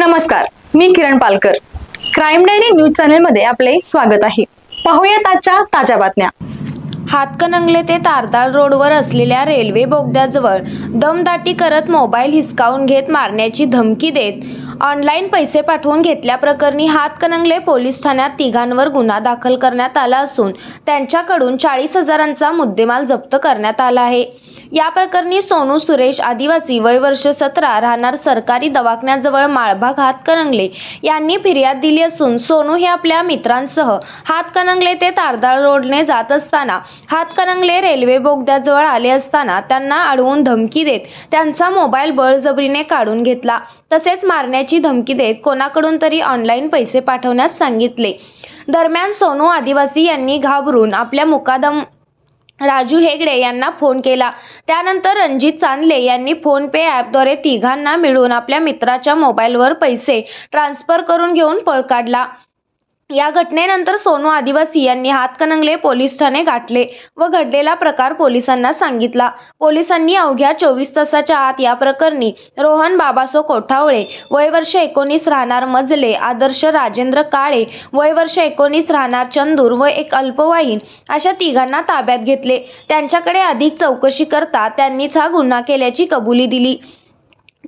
नमस्कार मी Kiran Palkar. Crime diary news चॅनलमध्ये आपले स्वागत आहे. पाहूयात आजच्या ताज्या बातम्या. हातकणंगले ते तारदाळ रोडवर असलेल्या रेल्वे बोगद्याजवळ दमदाटी करत मोबाईल हिसकावून घेत मारण्याची धमकी देत ऑनलाईन पैसे पाठवून घेतल्याप्रकरणी हातकणंगले पोलीस ठाण्यात तिघांवर गुन्हा दाखल करण्यात आला असून त्यांच्याकडून चाळीस हजारांचा मुद्देमाल जप्त करण्यात आला आहे. या प्रकरणी सोनू सुरेश आदिवासी वय वर्ष सतरा राहणार सरकारी दवाखान्याजवळ माळभाग हातकणंगले यांनी फिर्याद दिली असून सोनू हे आपल्या मित्रांसह हातकणंगले ते तारदाळ रोडने जात असताना हातकणंगले रेल्वे बोगद्याजवळ आले असताना त्यांना अडवून धमकी देत त्यांचा मोबाईल बळजबरीने काढून घेतला. तसेच मारण्याची धमकी देत कोणाकडून तरी ऑनलाईन पैसे पाठवण्यास सांगितले. दरम्यान सोनू आदिवासी यांनी घाबरून आपल्या मुकादम राजू हेगडे यांना फोन केला. त्यानंतर रणजित चांदले यांनी फोन पे ॲपद्वारे तिघांना मिळून आपल्या मित्राच्या मोबाईलवर पैसे ट्रान्स्फर करून घेऊन पळ काढला. या घटनेनंतर सोनू आदिवासी यांनी हातकणंगले पोलीस ठाणे गाठले व घडलेला प्रकार पोलिसांना सांगितला. पोलिसांनी अवघ्या चोवीस तासाच्या आत या प्रकरणी रोहन बाबासो कोठावळे वय वर्ष एकोणीस राहणार मजले आदर्श राजेंद्र काळे वय वर्ष एकोणीस राहणार चंदूर व एक अल्पवयीन अशा तिघांना ताब्यात घेतले. त्यांच्याकडे अधिक चौकशी करता त्यांनीच हा गुन्हा केल्याची कबुली दिली.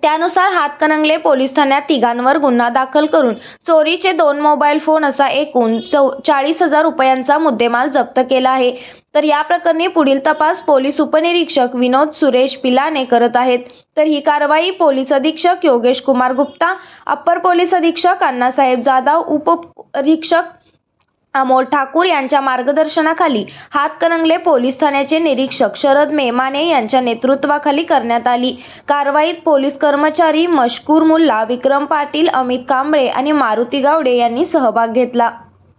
त्यानुसार हातकणंगले पोलीस ठाण्यात तिघांवर गुन्हा दाखल करून चोरीचे दोन मोबाईल फोन असा एकूण चौ चाळीस हजार रुपयांचा मुद्देमाल जप्त केला आहे. तर या प्रकरणी पुढील तपास पोलीस उपनिरीक्षक विनोद सुरेश पिलाने करत आहेत. तर ही कारवाई पोलीस अधीक्षक योगेश कुमार गुप्ता अप्पर पोलीस अधीक्षक अण्णासाहेब जाधव उपअधीक्षक अमोल ठाकूर यांच्या मार्गदर्शनाखाली हातकणंगले पोलीस ठाण्याचे निरीक्षक शरद मेमाने यांच्या नेतृत्वाखाली करण्यात आली. कारवाईत पोलीस कर्मचारी मशकूर मुल्ला विक्रम पाटील अमित कांबळे आणि मारुती गावडे यांनी सहभाग घेतला.